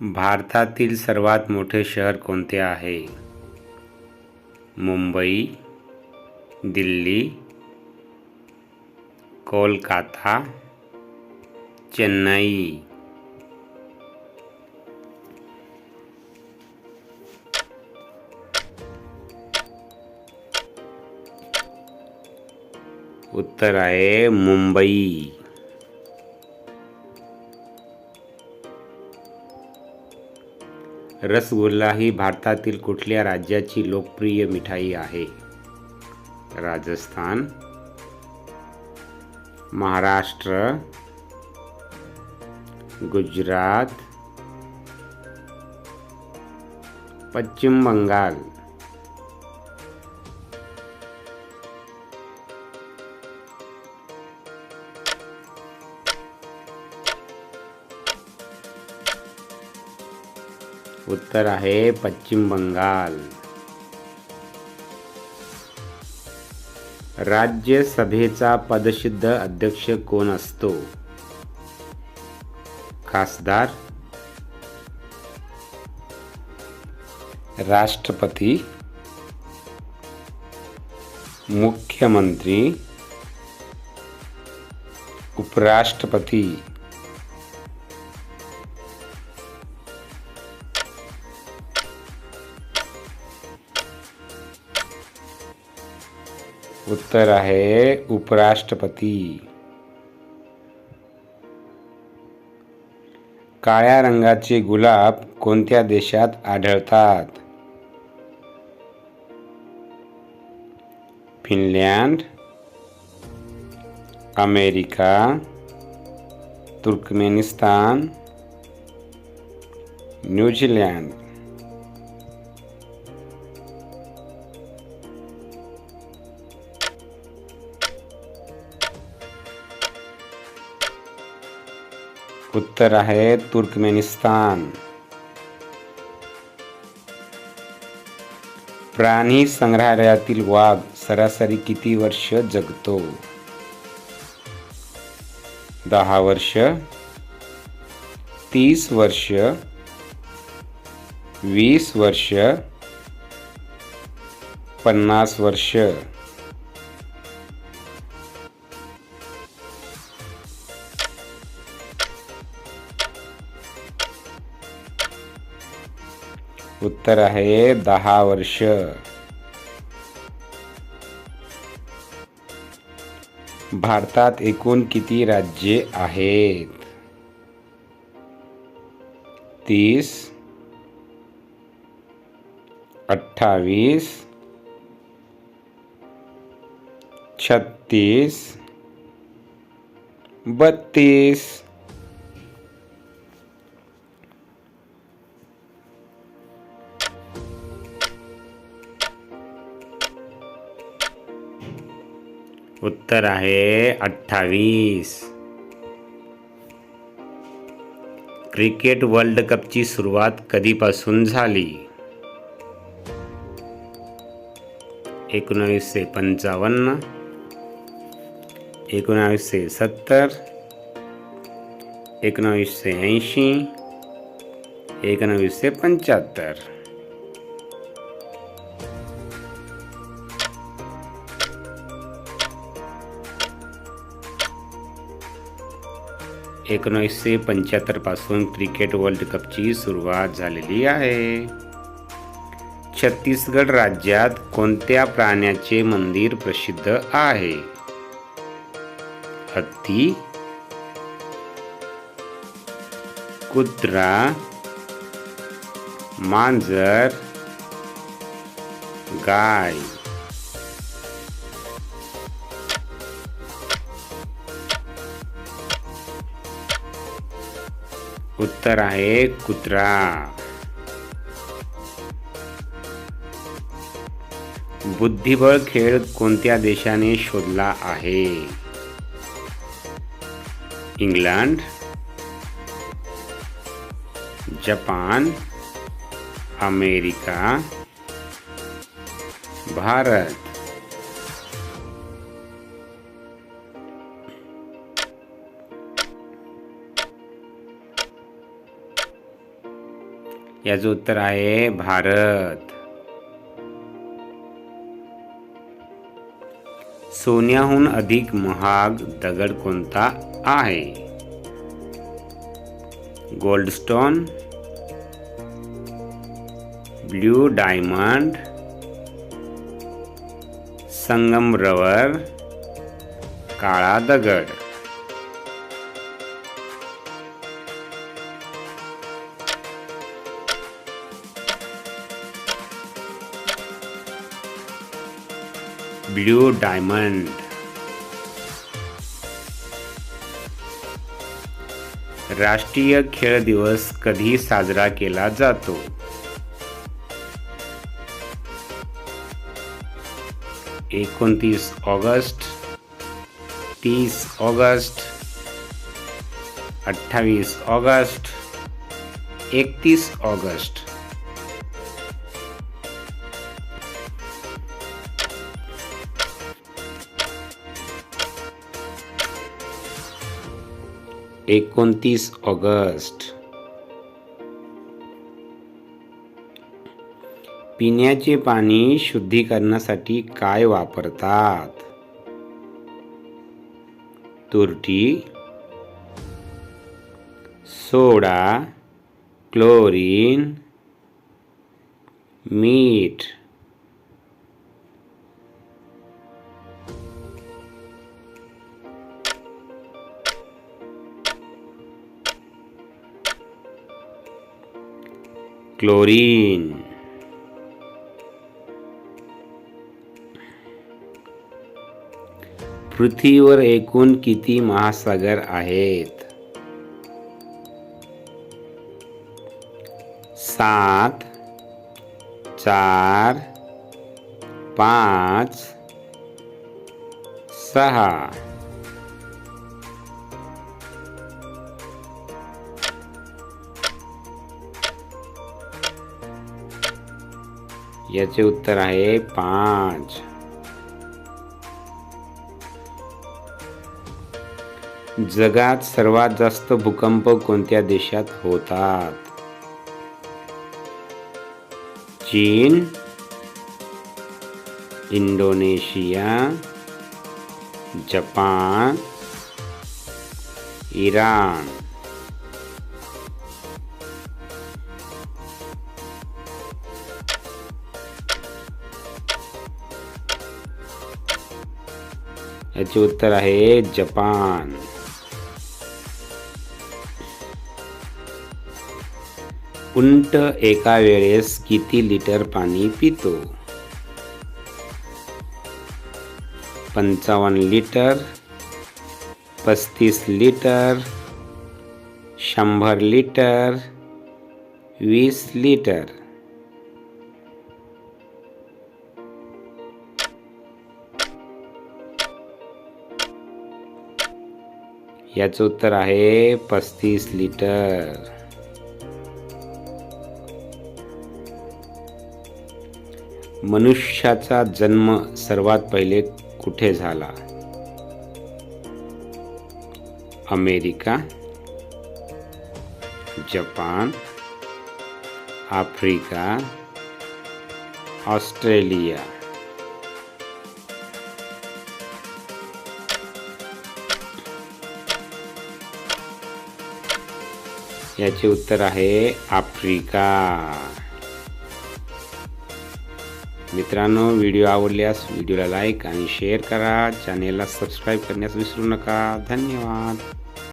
भारतातील सर्वात मोठे शहर कोणते आहे? मुंबई दिल्ली कोलकाता चेन्नई. उत्तर आहे मुंबई. रसगुल्ला ही भारतातील कुठल्या राज्याची लोकप्रिय मिठाई आहे? राजस्थान महाराष्ट्र गुजरात पश्चिम बंगाल. उत्तर आहे पश्चिम बंगाल. राज्यसभेचा पदसिद्ध अध्यक्ष कोण असतो? खासदार राष्ट्रपती मुख्यमंत्री उपराष्ट्रपती. उत्तर आहे उपराष्ट्रपती. काळ्या रंगाचे गुलाब कोणत्या देशात आढळतात? Finland America Turkmenistan New Zealand. उत्तर आहे तुर्कमेनिस्तान. प्राणी संग्रहालयातील वाघ सरासरी किती वर्ष जगतो? दहा वर्ष तीस वर्ष वीस वर्ष पन्नास वर्ष. उत्तर आहे दहा वर्ष। भारतात एकूण किती राज्ये आहेत? तीस अठ्ठावीस छत्तीस बत्तीस उत्तर आहे अठ्ठावीस. क्रिकेट वर्ल्ड कपची सुरुवात कधीपासून झाली? एकोणावीसशे पंचावन्न एकोणावीसशे सत्तर एकोणावीसशे ऐंशी एकोणावीसशे पंच्याहत्तर. एकोणीसशे पंच्याहत्तरपासून क्रिकेट वर्ल्ड कपची सुरुवात झालेली आहे. छत्तीसगड राज्यात कोणत्या प्राण्याचे मंदिर प्रसिद्ध आहे? हत्ती कुत्रा मांजर गाय. उत्तर आहे कुत्रा. बुद्धिबळ खेळ कोणत्या देशाने शोधला आहे? England Japan America Bharat. याचं उत्तर आहे भारत. सोन्याहून अधिक महाग दगड कोणता आहे? गोल्डस्टोन ब्ल्यू डायमंड संगमरवर काळा दगड. Blue diamond. राष्ट्रीय खेळ दिवस कधी साजरा केला जातो? एकोणतीस ऑगस्ट तीस ऑगस्ट अठ्ठावीस ऑगस्ट एकतीस ऑगस्ट. एकोणतीस ऑगस्ट. पिण्याचे पाणी शुद्धीकरणासाठी काय वापरतात? तुरटी सोडा क्लोरीन मीठ. क्लोरीन पृथ्वीवर एकूण किती महासागर आहेत? सात चार पाच सहा. याचे उत्तर आहे पाच. जगात सर्वात जास्त भूकंप कोणत्या देशात होतात? चीन इंडोनेशिया जपान इराण. याचे उत्तर आहे जपान. उंट एका वेळेस किती लिटर पाणी पितो? पंचावन्न लिटर पस्तीस लिटर शंभर लिटर वीस लिटर. याचं उत्तर आहे पस्तीस लिटर. मनुष्याचा जन्म सर्वात पहिले कुठे झाला? America Japan Africa Australia. याचे उत्तर आहे आफ्रिका. मित्रांनो व्हिडिओ आवडल्यास व्हिडिओला लाईक आणि शेअर करा. चॅनेलला सबस्क्राईब करण्यास विसरू नका. धन्यवाद.